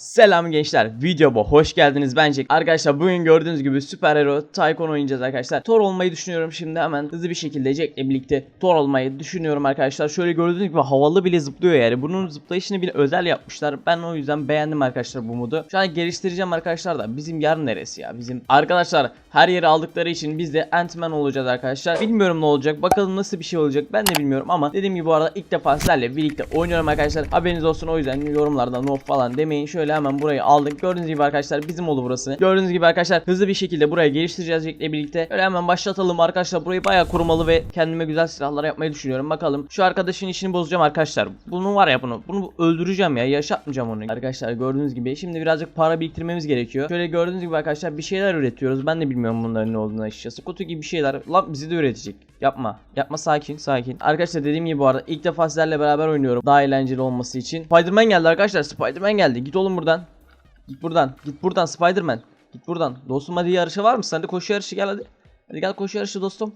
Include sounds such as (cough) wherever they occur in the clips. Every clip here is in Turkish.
Selam gençler videoma hoş geldiniz. Bence Arkadaşlar bugün gördüğünüz gibi süper hero Tycoon oynayacağız arkadaşlar. Thor olmayı düşünüyorum şimdi. Hemen hızlı bir şekilde Jack'le birlikte Thor olmayı düşünüyorum arkadaşlar. Şöyle gördüğünüz gibi havalı bile zıplıyor yani. Bunun zıplayışını bile özel yapmışlar. Ben o yüzden beğendim arkadaşlar bu modu. Şu an geliştireceğim arkadaşlar da bizim yer neresi ya? Bizim Arkadaşlar her yeri aldıkları için biz de Ant-Man olacağız arkadaşlar. Bilmiyorum ne olacak bakalım nasıl bir şey olacak ben de bilmiyorum ama Dediğim gibi bu arada ilk defa sizlerle birlikte oynuyorum arkadaşlar. Haberiniz olsun o yüzden yorumlarda no falan demeyin. Şöyle hemen burayı aldık. Gördüğünüz gibi arkadaşlar bizim oldu burası. Gördüğünüz gibi arkadaşlar hızlı bir şekilde burayı geliştireceğiz Jack'le birlikte. Öyle hemen başlatalım arkadaşlar. Burayı bayağı korumalı ve kendime güzel silahlar yapmayı düşünüyorum. Bakalım şu arkadaşın işini bozacağım arkadaşlar. Bunu var ya bunu bunu öldüreceğim ya. Yaşatmayacağım onu. Arkadaşlar gördüğünüz gibi şimdi birazcık para biriktirmemiz gerekiyor. Şöyle gördüğünüz gibi arkadaşlar bir şeyler üretiyoruz. Ben de bilmiyorum bunların ne olduğunu açıkçası. Kutu gibi bir şeyler. Lan bizi de üretecek. Yapma. Yapma. Sakin sakin. Arkadaşlar dediğim gibi bu arada ilk defa sizlerle beraber oynuyorum. Daha eğlenceli olması için. Spiderman geldi arkadaşlar. Spiderman geldi. Git oğlum buradan. Git buradan. Git buradan Spiderman. Git buradan. Dostum hadi yarışa var mısın? Hadi koşu yarışı gel hadi. Hadi gel koşu yarışı dostum.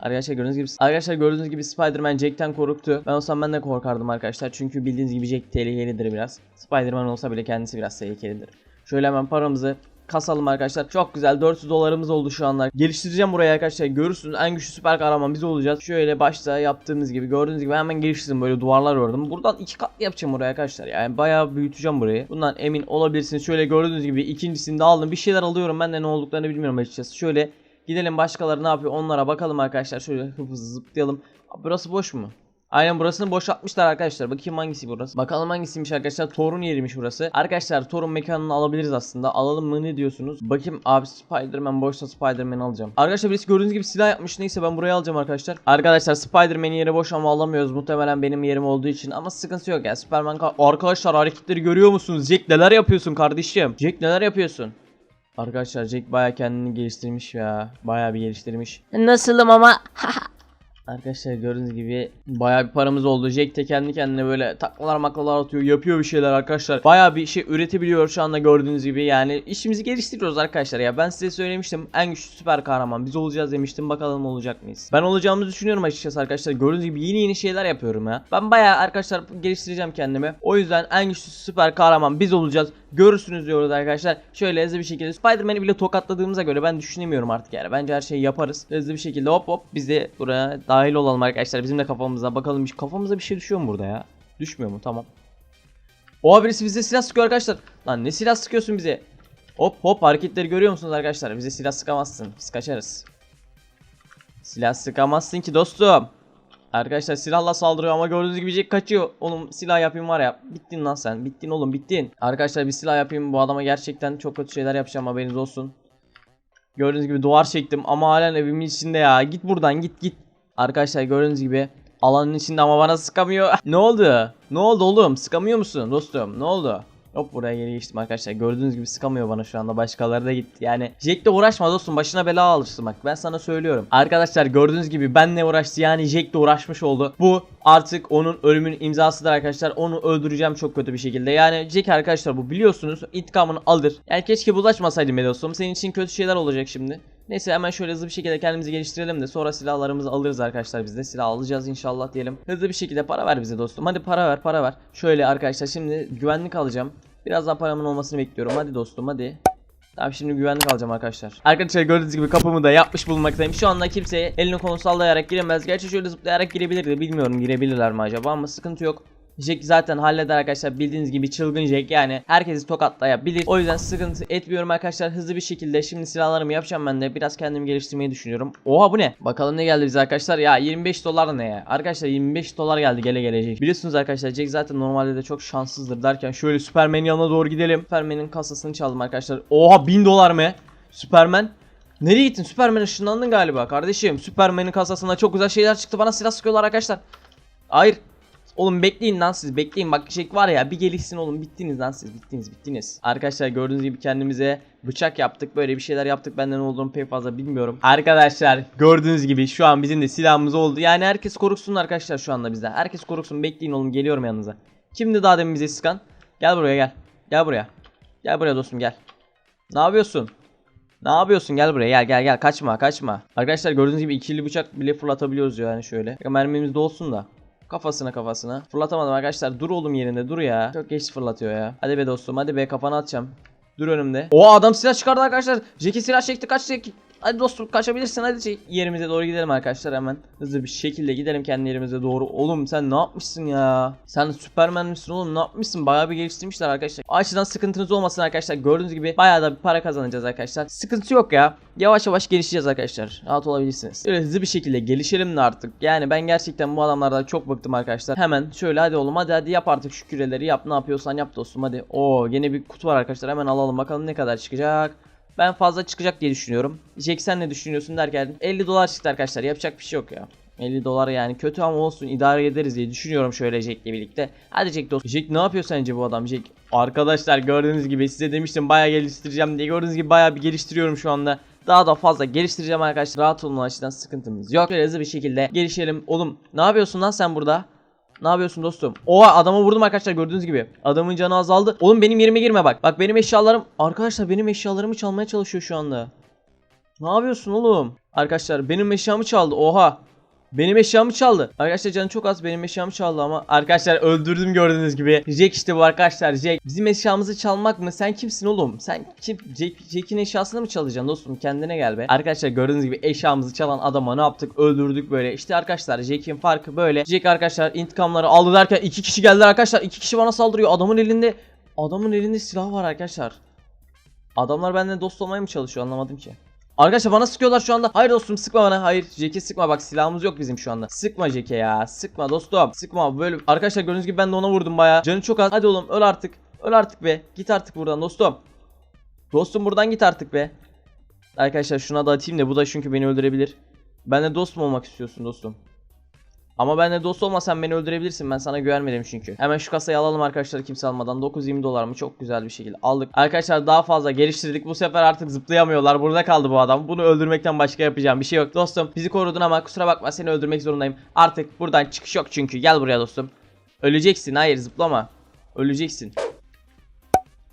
Arkadaşlar gördüğünüz gibi Arkadaşlar gördüğünüz gibi Spider-Man Jack'ten korktu. Ben olsam ben de korkardım arkadaşlar. Çünkü bildiğiniz gibi Jack tehlikelidir biraz. Spider-Man olsa bile kendisi biraz tehlikelidir. Şöyle hemen paramızı kasalım arkadaşlar. Çok güzel 400 dolarımız oldu şu anlar. Geliştireceğim burayı arkadaşlar. Görürsünüz en güçlü süper kahraman biz olacağız. Şöyle başta yaptığımız gibi gördüğünüz gibi hemen geliştirdim böyle duvarlar ördüm. Buradan iki katlı yapacağım buraya arkadaşlar. Yani bayağı büyüteceğim burayı. Bundan emin olabilirsiniz. Şöyle gördüğünüz gibi ikincisini de aldım. Bir şeyler alıyorum. Ben de ne olduklarını bilmiyorum açıkçası. Şöyle gidelim başkaları ne yapıyor onlara bakalım arkadaşlar. Şöyle hızlı zıplayalım. Burası boş mu? Aynen burasını boşaltmışlar arkadaşlar. Bakayım hangisi burası. Bakalım hangisiymiş arkadaşlar. Thor'un yeriymiş burası. Arkadaşlar Thor'un mekanını alabiliriz aslında. Alalım mı ne diyorsunuz? Bakayım abi Spider-Man boşsa Spider-Man'i alacağım. Arkadaşlar birisi gördüğünüz gibi silah yapmış. Neyse ben burayı alacağım arkadaşlar. Arkadaşlar Spider-Man'in yeri boş ama alamıyoruz. Muhtemelen benim yerim olduğu için. Ama sıkıntı yok ya. Superman ka- Arkadaşlar hareketleri görüyor musunuz? Jack neler yapıyorsun kardeşim? Jack neler yapıyorsun? Arkadaşlar Jack baya kendini geliştirmiş ya. Baya bir geliştirmiş. Nasılım ama (laughs) Arkadaşlar gördüğünüz gibi bayağı bir paramız oldu. Jack de kendi kendine böyle taklalar maklalar atıyor. Yapıyor bir şeyler arkadaşlar. Bayağı bir şey üretebiliyor şu anda gördüğünüz gibi. Yani işimizi geliştiriyoruz arkadaşlar ya. Ben size söylemiştim. En güçlü süper kahraman biz olacağız demiştim. Bakalım olacak mıyız? Ben olacağımızı düşünüyorum açıkçası arkadaşlar. Gördüğünüz gibi yeni yeni şeyler yapıyorum ya. Ben bayağı arkadaşlar geliştireceğim kendimi. O yüzden en güçlü süper kahraman biz olacağız. Görürsünüz diyoruz arkadaşlar. Şöyle hızlı bir şekilde Spider-Man'i bile tokatladığımıza göre ben düşünemiyorum artık yani. Bence her şeyi yaparız. Hızlı bir şekilde hop hop biz de buraya dahil olalım arkadaşlar. Bizim de kafamıza bakalım. bir- Kafamıza bir şey düşüyor mu burada ya? Düşmüyor mu? Tamam. Oha birisi bize silah sıkıyor arkadaşlar. Lan ne silah sıkıyorsun bize? Hop hop hareketleri görüyor musunuz arkadaşlar? Bize silah sıkamazsın. Biz kaçarız. Silah sıkamazsın ki dostum. Arkadaşlar silahla saldırıyor ama gördüğünüz gibi Jack kaçıyor. Oğlum silah yapayım var ya. Bittin lan sen. Bittin oğlum bittin. Arkadaşlar bir silah yapayım. Bu adama gerçekten çok kötü şeyler yapacağım haberiniz olsun. Gördüğünüz gibi duvar çektim ama halen evimin içinde ya. Git buradan git git. Arkadaşlar gördüğünüz gibi alanın içinde ama bana sıkamıyor. (laughs) ne oldu? Ne oldu oğlum? Sıkamıyor musun dostum? Ne oldu? Hop buraya geri geçtim arkadaşlar. Gördüğünüz gibi sıkamıyor bana şu anda. Başkaları da gitti. Yani Jack'le uğraşma dostum. Başına bela alırsın bak. Ben sana söylüyorum. Arkadaşlar gördüğünüz gibi benle uğraştı. Yani Jack'le uğraşmış oldu. Bu artık onun ölümün imzasıdır arkadaşlar. Onu öldüreceğim çok kötü bir şekilde. Yani Jack arkadaşlar bu biliyorsunuz intikamını alır. Yani keşke bulaşmasaydım be dostum. Senin için kötü şeyler olacak şimdi. Neyse hemen şöyle hızlı bir şekilde kendimizi geliştirelim de sonra silahlarımızı alırız arkadaşlar biz de. Silah alacağız inşallah diyelim. Hızlı bir şekilde para ver bize dostum. Hadi para ver para ver. Şöyle arkadaşlar şimdi güvenlik alacağım. Biraz daha paramın olmasını bekliyorum. Hadi dostum hadi. Tamam şimdi güvenlik alacağım arkadaşlar. Arkadaşlar gördüğünüz gibi kapımı da yapmış bulunmaktayım. Şu anda kimseye elini kolunu sallayarak giremez. Gerçi şöyle zıplayarak girebilirdi. Bilmiyorum girebilirler mi acaba ama sıkıntı yok. Jack zaten halleder arkadaşlar bildiğiniz gibi çılgın Jack yani herkesi tokatlayabilir. O yüzden sıkıntı etmiyorum arkadaşlar hızlı bir şekilde şimdi silahlarımı yapacağım ben de biraz kendimi geliştirmeyi düşünüyorum. Oha bu ne? Bakalım ne geldi bize arkadaşlar ya 25 dolar ne ya? Arkadaşlar 25 dolar geldi gele gelecek. Biliyorsunuz arkadaşlar Jack zaten normalde de çok şanssızdır derken şöyle Superman'in yanına doğru gidelim. Superman'in kasasını çaldım arkadaşlar. Oha 1000 dolar mı? Superman Nereye gittin? Superman ışınlandın galiba kardeşim. Superman'in kasasında çok güzel şeyler çıktı. Bana silah sıkıyorlar arkadaşlar. Hayır. Oğlum bekleyin lan siz bekleyin bak şey var ya bir gelişsin oğlum bittiniz lan siz bittiniz bittiniz. Arkadaşlar gördüğünüz gibi kendimize bıçak yaptık böyle bir şeyler yaptık benden olduğunu pek fazla bilmiyorum. Arkadaşlar gördüğünüz gibi şu an bizim de silahımız oldu. Yani herkes korksun arkadaşlar şu anda bizden. Herkes korksun bekleyin oğlum geliyorum yanınıza. Kimdi daha demin bize sıkan? Gel buraya gel. Gel buraya. Gel buraya dostum gel. Ne yapıyorsun? Ne yapıyorsun? Gel buraya. Gel gel gel. Kaçma, kaçma. Arkadaşlar gördüğünüz gibi ikili bıçak bile fırlatabiliyoruz yani şöyle. Mermimiz de olsun da. Kafasına kafasına. Fırlatamadım arkadaşlar. Dur oğlum yerinde dur ya. Çok geç fırlatıyor ya. Hadi be dostum hadi be kafana atacağım. Dur önümde. O adam silah çıkardı arkadaşlar. Jackie silah çekti kaç Jackie. Hadi dostum kaçabilirsin hadi şey. Yerimize doğru gidelim arkadaşlar hemen. Hızlı bir şekilde gidelim kendi yerimize doğru. Oğlum sen ne yapmışsın ya? Sen Süpermen misin oğlum ne yapmışsın? Bayağı bir geliştirmişler arkadaşlar. Açıdan sıkıntınız olmasın arkadaşlar. Gördüğünüz gibi bayağı da bir para kazanacağız arkadaşlar. Sıkıntı yok ya. Yavaş yavaş gelişeceğiz arkadaşlar. Rahat olabilirsiniz. Böyle hızlı bir şekilde gelişelim de artık. Yani ben gerçekten bu adamlardan çok bıktım arkadaşlar. Hemen şöyle hadi oğlum hadi hadi yap artık şu küreleri yap. Ne yapıyorsan yap dostum hadi. Oo yine bir kutu var arkadaşlar. Hemen alalım bakalım ne kadar çıkacak. Ben fazla çıkacak diye düşünüyorum. Jack sen ne düşünüyorsun derken 50 dolar çıktı arkadaşlar. Yapacak bir şey yok ya. 50 dolar yani kötü ama olsun idare ederiz diye düşünüyorum şöyle Jack'le birlikte. Hadi Jack dostum. Jack ne yapıyor sence bu adam Jack? Arkadaşlar gördüğünüz gibi size demiştim bayağı geliştireceğim diye. Gördüğünüz gibi bayağı bir geliştiriyorum şu anda. Daha da fazla geliştireceğim arkadaşlar. Rahat olun açıdan sıkıntımız yok. Şöyle hızlı bir şekilde gelişelim. Oğlum ne yapıyorsun lan sen burada? Ne yapıyorsun dostum? Oha adamı vurdum arkadaşlar gördüğünüz gibi. Adamın canı azaldı. Oğlum benim yerime girme bak. Bak benim eşyalarım. Arkadaşlar benim eşyalarımı çalmaya çalışıyor şu anda. Ne yapıyorsun oğlum? Arkadaşlar benim eşyamı çaldı. Oha. Benim eşyamı çaldı. Arkadaşlar canı çok az benim eşyamı çaldı ama arkadaşlar öldürdüm gördüğünüz gibi. Jack işte bu arkadaşlar Jack. Bizim eşyamızı çalmak mı? Sen kimsin oğlum? Sen kim? Jack, Jack'in eşyasını mı çalacaksın dostum? Kendine gel be. Arkadaşlar gördüğünüz gibi eşyamızı çalan adama ne yaptık? Öldürdük böyle. İşte arkadaşlar Jack'in farkı böyle. Jack arkadaşlar intikamları aldı derken iki kişi geldiler arkadaşlar. iki kişi bana saldırıyor. Adamın elinde adamın elinde silah var arkadaşlar. Adamlar benden dost olmaya mı çalışıyor anlamadım ki. Arkadaşlar bana sıkıyorlar şu anda. Hayır dostum sıkma bana. Hayır Jack'e sıkma bak silahımız yok bizim şu anda. Sıkma Jack'e ya. Sıkma dostum. Sıkma böyle. Arkadaşlar gördüğünüz gibi ben de ona vurdum baya. Canı çok az. Hadi oğlum öl artık. Öl artık be. Git artık buradan dostum. Dostum buradan git artık be. Arkadaşlar şuna da atayım da bu da çünkü beni öldürebilir. Benle dost mu olmak istiyorsun dostum? Ama benle dost olmasan beni öldürebilirsin. Ben sana güvenmedim çünkü. Hemen şu kasayı alalım arkadaşlar kimse almadan. 920 dolar mı? Çok güzel bir şekilde aldık. Arkadaşlar daha fazla geliştirdik. Bu sefer artık zıplayamıyorlar. Burada kaldı bu adam. Bunu öldürmekten başka yapacağım bir şey yok. Dostum bizi korudun ama kusura bakma seni öldürmek zorundayım. Artık buradan çıkış yok çünkü. Gel buraya dostum. Öleceksin. Hayır zıplama. Öleceksin.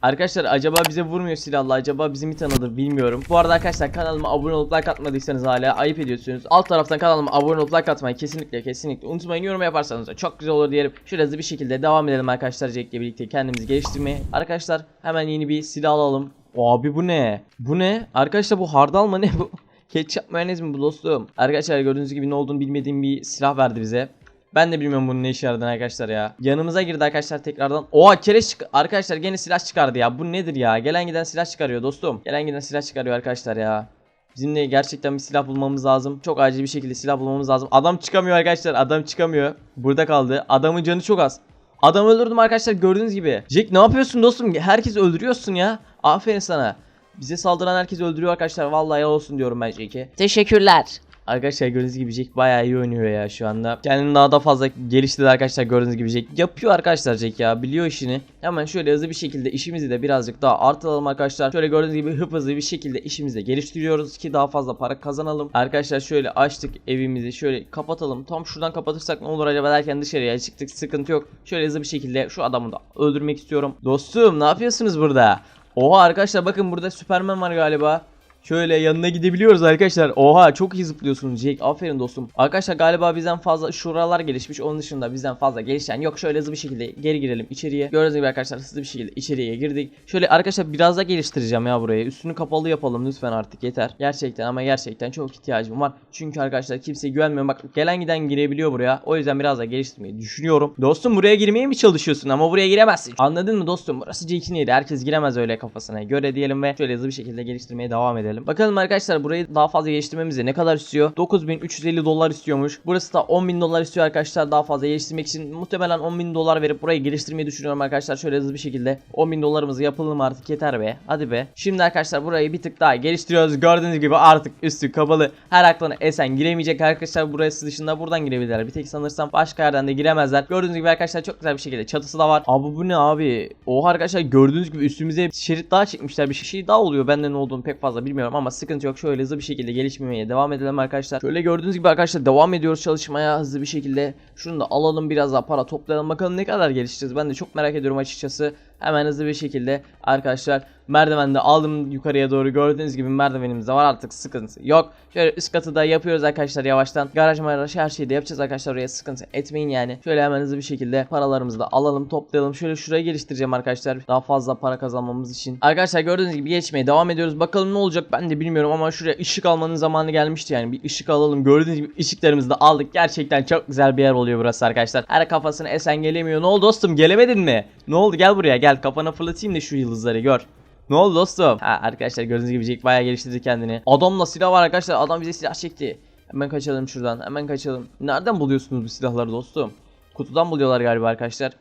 Arkadaşlar acaba bize vurmuyor silahla acaba bizi mi tanıdır bilmiyorum. Bu arada arkadaşlar kanalıma abone olup like atmadıysanız hala ayıp ediyorsunuz. Alt taraftan kanalıma abone olup like atmayı kesinlikle kesinlikle unutmayın. Yorum yaparsanız da çok güzel olur diyelim. Şöyle hızlı bir şekilde devam edelim arkadaşlar Jack'le birlikte kendimizi geliştirmeye. Arkadaşlar hemen yeni bir silah alalım. Abi bu ne? Bu ne? Arkadaşlar bu hardal mı ne bu? (laughs) Ketçap mayonez mi bu dostum? Arkadaşlar gördüğünüz gibi ne olduğunu bilmediğim bir silah verdi bize. Ben de bilmiyorum bunun ne işe yaradığını arkadaşlar ya. Yanımıza girdi arkadaşlar tekrardan. Oha kereş çık arkadaşlar gene silah çıkardı ya. Bu nedir ya? Gelen giden silah çıkarıyor dostum. Gelen giden silah çıkarıyor arkadaşlar ya. Bizim de gerçekten bir silah bulmamız lazım. Çok acil bir şekilde silah bulmamız lazım. Adam çıkamıyor arkadaşlar. Adam çıkamıyor. Burada kaldı. Adamın canı çok az. Adam öldürdüm arkadaşlar gördüğünüz gibi. Jack ne yapıyorsun dostum? Herkes öldürüyorsun ya. Aferin sana. Bize saldıran herkes öldürüyor arkadaşlar. Vallahi olsun diyorum ben Jack'e. Teşekkürler. Arkadaşlar gördüğünüz gibi Jack bayağı iyi oynuyor ya şu anda. Kendini daha da fazla geliştirdi arkadaşlar gördüğünüz gibi Jack. Yapıyor arkadaşlar Jack ya biliyor işini. Hemen şöyle hızlı bir şekilde işimizi de birazcık daha artıralım arkadaşlar. Şöyle gördüğünüz gibi hıp hızlı bir şekilde işimizi de geliştiriyoruz ki daha fazla para kazanalım. Arkadaşlar şöyle açtık evimizi şöyle kapatalım. Tam şuradan kapatırsak ne olur acaba derken dışarıya çıktık sıkıntı yok. Şöyle hızlı bir şekilde şu adamı da öldürmek istiyorum. Dostum ne yapıyorsunuz burada? Oha arkadaşlar bakın burada Superman var galiba. Şöyle yanına gidebiliyoruz arkadaşlar. Oha çok iyi zıplıyorsunuz Jake. Aferin dostum. Arkadaşlar galiba bizden fazla şuralar gelişmiş. Onun dışında bizden fazla gelişen yok. Şöyle hızlı bir şekilde geri girelim içeriye. Gördüğünüz gibi arkadaşlar hızlı bir şekilde içeriye girdik. Şöyle arkadaşlar biraz da geliştireceğim ya burayı. Üstünü kapalı yapalım lütfen artık yeter. Gerçekten ama gerçekten çok ihtiyacım var. Çünkü arkadaşlar kimseye güvenmiyorum. Bak gelen giden girebiliyor buraya. O yüzden biraz da geliştirmeyi düşünüyorum. Dostum buraya girmeye mi çalışıyorsun ama buraya giremezsin. Anladın mı dostum? Burası Jake'in yeri. Herkes giremez öyle kafasına göre diyelim ve şöyle hızlı bir şekilde geliştirmeye devam edelim. Bakalım arkadaşlar burayı daha fazla geliştirmemize ne kadar istiyor? 9350 dolar istiyormuş. Burası da 10.000 dolar istiyor arkadaşlar daha fazla geliştirmek için. Muhtemelen 10.000 dolar verip burayı geliştirmeyi düşünüyorum arkadaşlar. Şöyle hızlı bir şekilde 10.000 dolarımızı yapalım artık yeter be. Hadi be. Şimdi arkadaşlar burayı bir tık daha geliştiriyoruz. Gördüğünüz gibi artık üstü kapalı. Her aklına esen giremeyecek arkadaşlar. Burası dışında buradan girebilirler. Bir tek sanırsam başka yerden de giremezler. Gördüğünüz gibi arkadaşlar çok güzel bir şekilde çatısı da var. Abi bu ne abi? Oha arkadaşlar gördüğünüz gibi üstümüze şerit daha çekmişler. Bir şey daha oluyor. Benden ne olduğunu pek fazla bilmiyorum ama sıkıntı yok. Şöyle hızlı bir şekilde gelişmeye devam edelim arkadaşlar. Şöyle gördüğünüz gibi arkadaşlar devam ediyoruz çalışmaya hızlı bir şekilde. Şunu da alalım biraz daha para toplayalım. Bakalım ne kadar gelişeceğiz. Ben de çok merak ediyorum açıkçası. Hemen hızlı bir şekilde arkadaşlar merdivende aldım yukarıya doğru gördüğünüz gibi merdivenimiz de var artık sıkıntı yok. Şöyle üst katı da yapıyoruz arkadaşlar yavaştan. Garaj maraj her şeyi de yapacağız arkadaşlar oraya sıkıntı etmeyin yani. Şöyle hemen hızlı bir şekilde paralarımızı da alalım toplayalım. Şöyle şuraya geliştireceğim arkadaşlar daha fazla para kazanmamız için. Arkadaşlar gördüğünüz gibi geçmeye devam ediyoruz. Bakalım ne olacak ben de bilmiyorum ama şuraya ışık almanın zamanı gelmişti yani. Bir ışık alalım. Gördüğünüz gibi ışıklarımızı da aldık. Gerçekten çok güzel bir yer oluyor burası arkadaşlar. Her kafasına esen gelemiyor. Ne oldu dostum gelemedin mi? Ne oldu gel buraya gel kafana fırlatayım da şu yıldızları gör. Ne oldu dostum? Ha arkadaşlar gördüğünüz gibi Jack bayağı geliştirdi kendini. Adamla silah var arkadaşlar. Adam bize silah çekti. Hemen kaçalım şuradan. Hemen kaçalım. Nereden buluyorsunuz bu silahları dostum? Kutudan buluyorlar galiba arkadaşlar.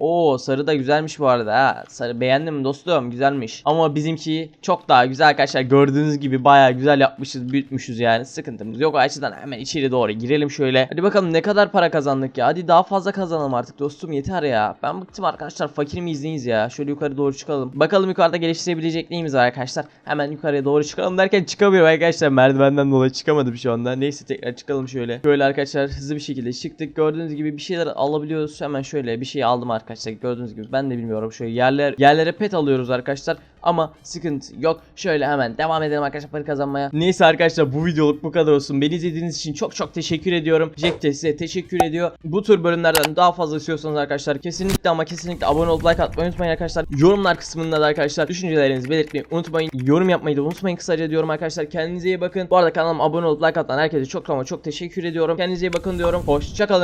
Oo sarı da güzelmiş bu arada ha. Sarı beğendim dostum güzelmiş. Ama bizimki çok daha güzel arkadaşlar. Gördüğünüz gibi bayağı güzel yapmışız büyütmüşüz yani. Sıkıntımız yok. O açıdan hemen içeri doğru girelim şöyle. Hadi bakalım ne kadar para kazandık ya. Hadi daha fazla kazanalım artık dostum yeter ya. Ben bıktım arkadaşlar fakir miyiz neyiz ya. Şöyle yukarı doğru çıkalım. Bakalım yukarıda geliştirebilecek neyimiz var arkadaşlar. Hemen yukarıya doğru çıkalım derken çıkamıyorum arkadaşlar. Merdivenden dolayı çıkamadım şu anda. Neyse tekrar çıkalım şöyle. Böyle arkadaşlar hızlı bir şekilde çıktık. Gördüğünüz gibi bir şeyler alabiliyoruz. Hemen şöyle bir şey aldım arkadaşlar. Gördüğünüz gibi ben de bilmiyorum. Şöyle yerler yerlere pet alıyoruz arkadaşlar. Ama sıkıntı yok. Şöyle hemen devam edelim arkadaşlar para kazanmaya. Neyse arkadaşlar bu videoluk bu kadar olsun. Beni izlediğiniz için çok çok teşekkür ediyorum. Jack de size teşekkür ediyor. Bu tür bölümlerden daha fazla istiyorsanız arkadaşlar kesinlikle ama kesinlikle abone olup like atmayı unutmayın arkadaşlar. Yorumlar kısmında da arkadaşlar düşüncelerinizi belirtmeyi unutmayın. Yorum yapmayı da unutmayın kısaca diyorum arkadaşlar. Kendinize iyi bakın. Bu arada kanalıma abone olup like atan herkese çok ama çok teşekkür ediyorum. Kendinize iyi bakın diyorum. Hoşçakalın.